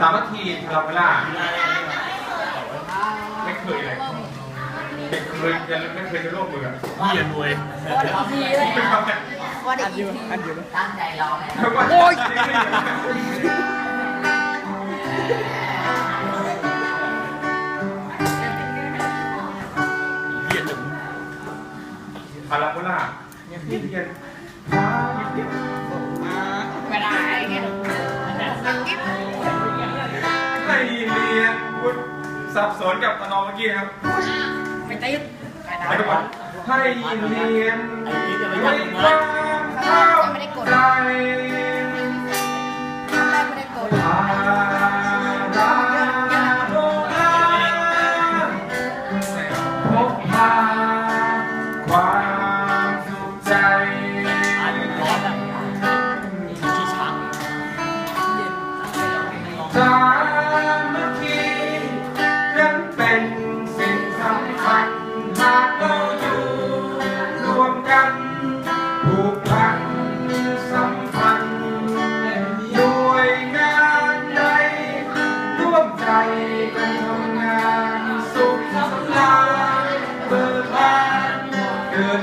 สามัคคีทาราเวล่าไม่เคยเลยไม่เคยจะไม่เคยจะร่วมมือกับเฮียรวยวันอีพีเลยไม่นะทำเนี่ยวันอีพีตั้งใจร้องเลยโอ้ยเฮียหนึ่งพาราโบลาเนี่ยเรีย สับสนกับตอนอเมื่อกี้นะครับไม่ติดไปทุกคนให้เรียนไอ้นี้จะไปไม่ยัด กันผูกพันสัมพันธ์หงานใดร่วมใจกันทำงานสุขสำาญเบิกบานเกิด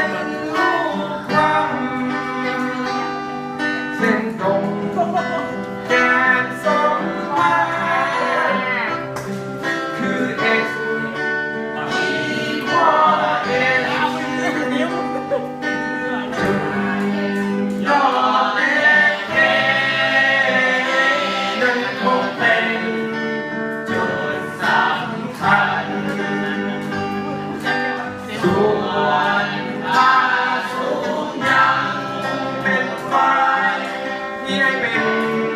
Amen.